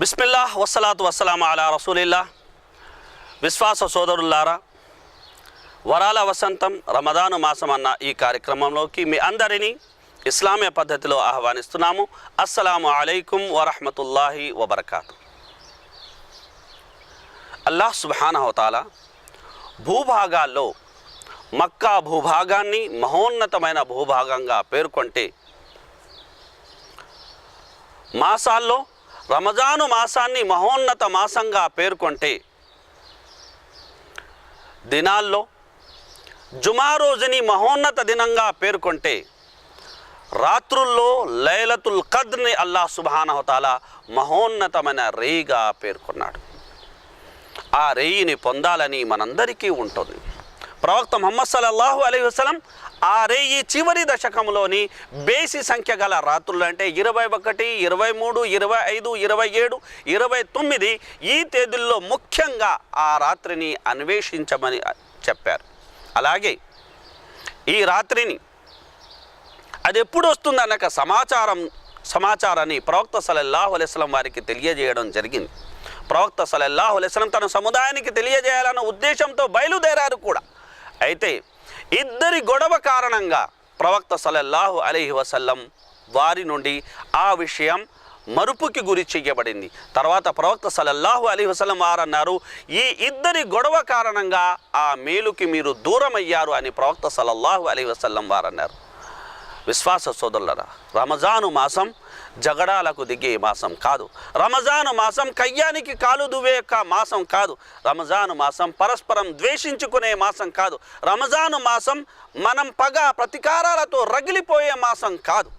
బిస్మిల్లా వసలాతు వసలాం అలా రసూలిల్లా విశ్వాస సోదరులారా వరాల వసంతం రమదాను మాసం అన్న ఈ కార్యక్రమంలోకి మీ అందరినీ ఇస్లామీయ పద్ధతిలో ఆహ్వానిస్తున్నాము. అస్సలాము అలైకుం వరహమతుల్లాహి వబర్కాతు. అల్లాహ్ సుబానహతాల భూభాగాల్లో మక్కా భూభాగాన్ని మహోన్నతమైన భూభాగంగా పేర్కొంటే మాసాల్లో రమజాను మాసాన్ని మహోన్నత మాసంగా పేర్కొంటే దినాల్లో జుమా రోజుని మహోన్నత దినంగా పేర్కొంటే రాత్రుల్లో లైలతుల్ కద్ని అల్లాహ్ సుబానహతాల మహోన్నతమైన రేయిగా పేర్కొన్నాడు. ఆ రేయిని పొందాలని మనందరికీ ఉంటుంది. ప్రవక్త ముహమ్మద్ సల్లల్లాహు అలీ వసలం ఆ రేయి చివరి దశకంలోని బేసి సంఖ్య గల రాత్రులు అంటే ఇరవై ఒకటి ఇరవై మూడు ఇరవై ఐదు ఇరవై ఏడు ఇరవై తొమ్మిది ఈ తేదీల్లో ముఖ్యంగా ఆ రాత్రిని అన్వేషించమని చెప్పారు. అలాగే ఈ రాత్రిని అది ఎప్పుడు వస్తుందనక సమాచారం సమాచారాన్ని ప్రవక్త సలల్లాహు అలైస్లం వారికి తెలియజేయడం జరిగింది. ప్రవక్త సలల్లాహు అలైస్లం తన సముదాయానికి తెలియజేయాలన్న ఉద్దేశంతో బయలుదేరారు కూడా. అయితే ఇద్దరి గొడవ కారణంగా ప్రవక్త సలల్లాహు అలీహి వసల్లం వారి నుండి ఆ విషయం మరుపుకి గురి చేయబడింది తర్వాత ప్రవక్త సలల్లాహు అలీ వసలం వారు అన్నారు ఈ ఇద్దరి గొడవ కారణంగా ఆ మేలుకి మీరు దూరమయ్యారు అని ప్రవక్త సలల్లాహు అలీ వసల్లం వారు అన్నారు విశ్వాస సోదరులరా రమజాను మాసం జగడాలకు దిగే మాసం కాదు. రమజాను మాసం కయ్యానికి కాలు దువే యొక్క మాసం కాదు. రమజాను మాసం పరస్పరం ద్వేషించుకునే మాసం కాదు. రమజాను మాసం మనం పగ ప్రతికారాలతో రగిలిపోయే మాసం కాదు.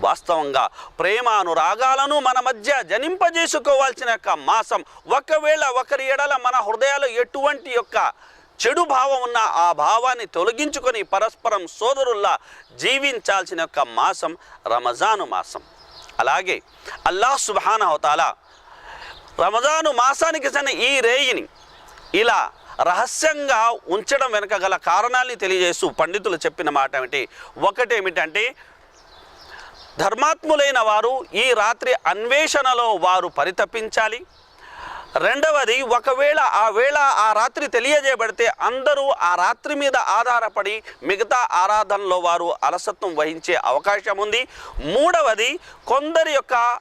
వాస్తవంగా ప్రేమ అనురాగాలను మన మధ్య జనింపజేసుకోవాల్సిన యొక్క మాసం. ఒకవేళ ఒకరి ఎడల మన హృదయాలు ఎటువంటి యొక్క చెడు భావం ఉన్న ఆ భావాన్ని తొలగించుకొని పరస్పరం సోదరుల్లా జీవించాల్సిన యొక్క మాసం రమజాను మాసం. అలాగే అల్లాహ్ సుబానవతాల రమజాను మాసానికి చెందిన ఈ రేయిని ఇలా రహస్యంగా ఉంచడం వెనుక గల కారణాన్ని తెలియజేస్తూ పండితులు చెప్పిన మాట ఏమిటి? ఒకటేమిటంటే ధర్మాత్ములైన వారు ఈ రాత్రి అన్వేషణలో వారు పరితపించాలి. రెండవది ఒకవేళ ఆ వేళ ఆ రాత్రి తెలియజేయబడితే అందరూ ఆ రాత్రి మీద ఆధారపడి మిగతా ఆరాధనలో వారు అలసత్వం వహించే అవకాశం ఉంది. మూడవది కొందరి యొక్క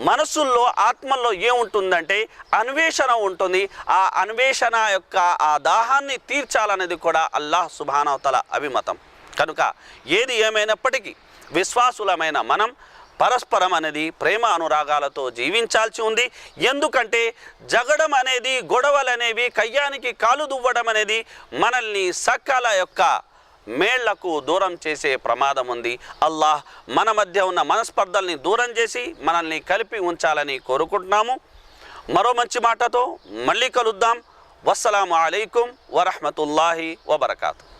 మనసుల్లో ఆత్మల్లో ఏముంటుందంటే అన్వేషణ ఉంటుంది. ఆ అన్వేషణ యొక్క ఆ దాహాన్ని తీర్చాలనేది కూడా అల్లాహ్ సుభానవతల అభిమతం. కనుక ఏది ఏమైనప్పటికీ విశ్వాసులమైన మనం పరస్పరం అనేది ప్రేమ అనురాగాలతో జీవించాల్సి ఉంది. ఎందుకంటే జగడం అనేది గొడవలు అనేవి కయ్యానికి కాలు దువ్వడం అనేది మనల్ని సకల యొక్క మేళ్ళకు దూరం చేసే ప్రమాదం ఉంది. అల్లాహ్ మన మధ్య ఉన్న మనస్పర్ధల్ని దూరం చేసి మనల్ని కలిపి ఉంచాలని కోరుకుంటున్నాము. మరో మంచి మాటతో మళ్ళీ కలుద్దాం. వస్సలం అలైకుం వరహమతుల్లాహి వబర్కాతు.